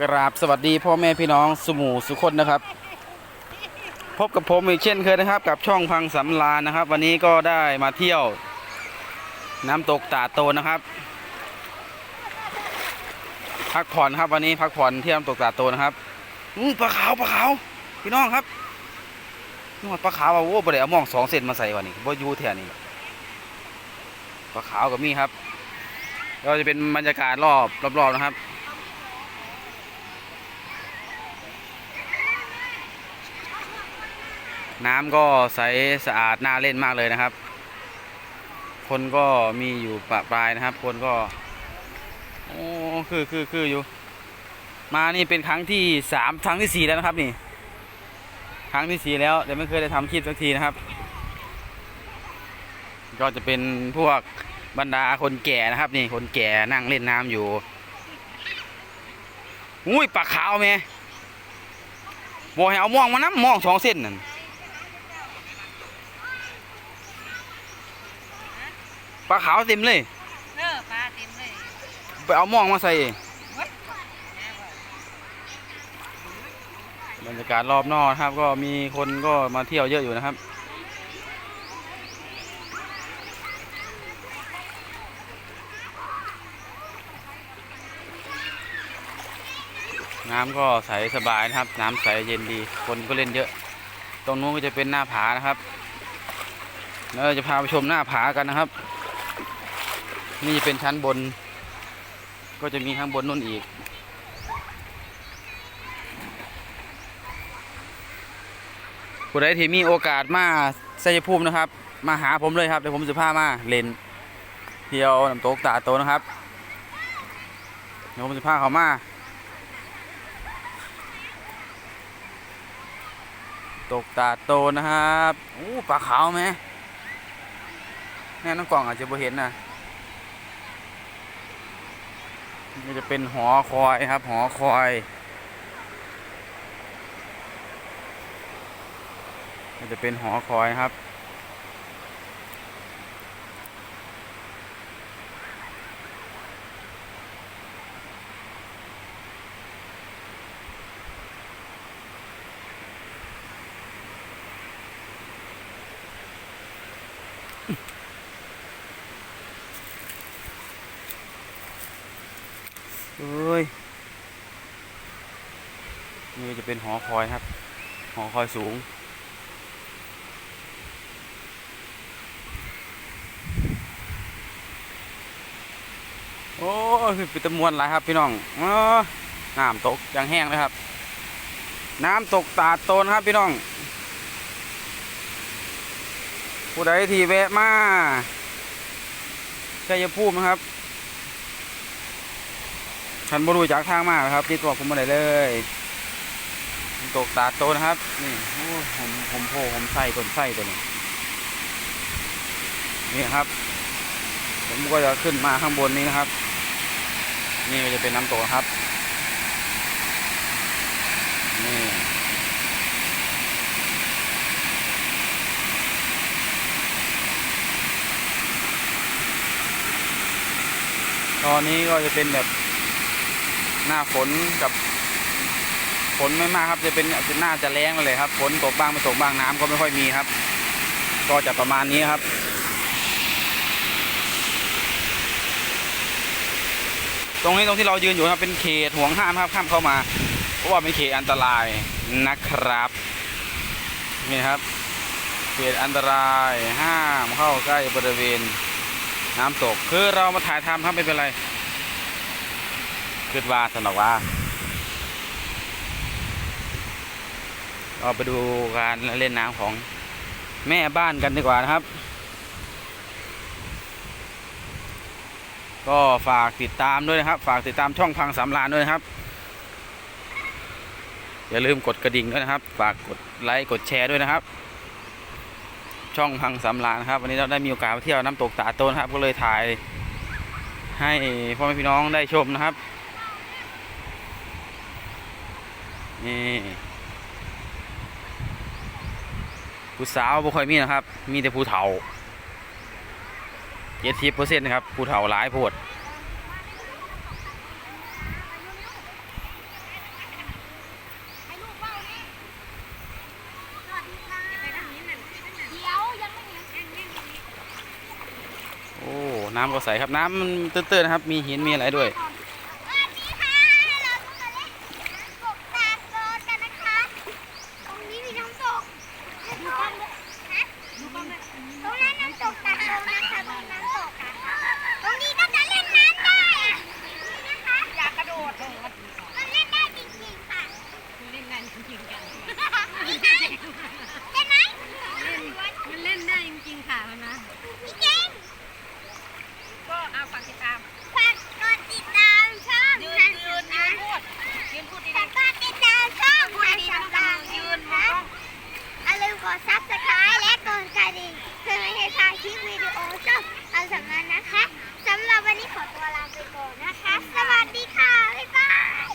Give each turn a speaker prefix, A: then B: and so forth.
A: กราบสวัสดีพ่อแม่พี่น้องสหมูสุคนนะครับ พบกับผมอีกเช่นเคยนะครับ กับช่องพังสำลานะครับ วันนี้ก็ได้มาเที่ยว น้ำตกตาโตนะครับ พักผ่อนครับวันนี้พักผ่อนที่น้ำตกตาโตนะครับอู้ปลาขาวปลาขาวพี่น้องครับนว่าปลาขาวว่าโอ้บ่ได้เอามองสองเซนมาใส่วันนี้บ่อยูแถวนี้ปลาขาวกับมีครับก็จะเป็นบรรยากาศรอบรอบๆนะครับ น้ำก็ใสสะอาดน่าเล่นมากเลยนะครับ คนก็มีอยู่ปะปลายนะครับ คนก็โอ้คือคือคืออยู่ มานี่เป็นครั้งที่สามครั้งที่สี่แล้วนะครับนี่ ครั้งที่สี่แล้วแต่ไม่เคยได้ทำคลิปสักทีนะครับ ก็จะเป็นพวกบรรดาคนแก่นะครับ นี่คนแก่นั่งเล่นน้ำอยู่อุ้ยปลาขาวแม่บอกให้เอาม่วงมาน้ำม่วงสองเส้นนั่น ปลาขาวเต็มเลย
B: เออปลาเต็มเลย
A: ไปเอาหม่องมาใส่
B: เว้ย
A: บรรยากาศรอบนอกนะครับ ก็มีคนก็มาเที่ยวเยอะอยู่นะครับน้ำก็ใสสบายนะครับ น้ำใสเย็นดี คนก็เล่นเยอะ ตรงนู้นก็จะเป็นหน้าผานะครับ แล้วเราจะพาไปชมหน้าผากันนะครับ นี่เป็นชั้นบน ก็จะมีข้างบนนู่นอีก ผู้ใดที่มีโอกาสมาไซยภูมินะครับ มาหาผมเลยครับเดี๋ยวผมจะพามาเล่นเที่ยวน้ำตกตาโตนะครับเดี๋ยวผมจะพาเขามาตกตาโตนะครับอู้ปลาขาวไหมแน่น้องกล่องอาจจะบ่เห็นนะ นี่จะเป็นหอคอยครับ หอคอยมันจะเป็นหอคอยครับ เอ้ยนี่จะเป็นหอคอยครับ หอคอยสูง โอ้ยเป็นตะมวนหลายครับพี่น้องน้ำตกอย่างแห้งเลยครับ น้ำตกตาดโตนครับพี่น้อง ผู้ใดที่แวะมาชัยภูมินะครับ ฉันบรูจากทางมากครับติดตัวผมมาได้เลยตกตาโตนะครับ นี่โอ้ผมผมโพผมไส้ต้นไส้ตัวนี้นี่ครับ ผมก็จะขึ้นมาข้างบนนี้นะครับ นี่ก็จะเป็นน้ำตกครับ นี่ตอนนี้ก็จะเป็นแบบ หน้าฝนกับฝนไม่มากครับจะเป็นจะน่าจะแรงเลยครับฝนตกบ้างไม่ตกบ้างน้ำก็ไม่ค่อยมีครับ ก็จะประมาณนี้ครับตรงนี้ตรงที่เรายืนอยู่ครับเป็นเขตห่วงห้ามครับข้ามเข้ามาเพราะว่าเป็นเขตอันตรายนะครับนี่ครับเขตอันตรายห้ามเข้าใกล้บริเวณน้ำตกคือเรามาถ่ายทำครับไม่เป็นไร คิดว่าสนอกว่าเราไปดูการเล่นน้ำของแม่บ้านกันดีกว่านะครับ ก็ฝากติดตามด้วยนะครับ ฝากติดตามช่องพังสามลานด้วยนะครับ อย่าลืมกดกระดิ่งด้วยนะครับ ฝากกดไลค์กดแชร์ด้วยนะครับ ช่องพังสามลานครับ วันนี้เราได้มีโอกาสไปเที่ยวน้ำตกตาโตนะครับ ก็เลยถ่ายให้พ่อแม่พี่น้องได้ชมนะครับ นี่ผู้สาวบ่ค่อยมีนะครับ มีแต่ผู้เถาเจ็ดสิบเปอร์เซ็นต์นะครับผู้เถาหลายโพดน้ำก็ใสครับน้ำมันเตื้นๆนะครับ มีหินมีอะไรด้วย กดซับสไคร
C: ต์
D: และกดกระดิ่งเพื่
C: อ
D: ไม่ให้พลาดคลิปวิดีโอส้มเอาสำ
C: นั
D: กนะคะสำหรับวันนี้ขอตัวลาไปก่อนนะคะ สวัสดีค่ะ บ๊ายบาย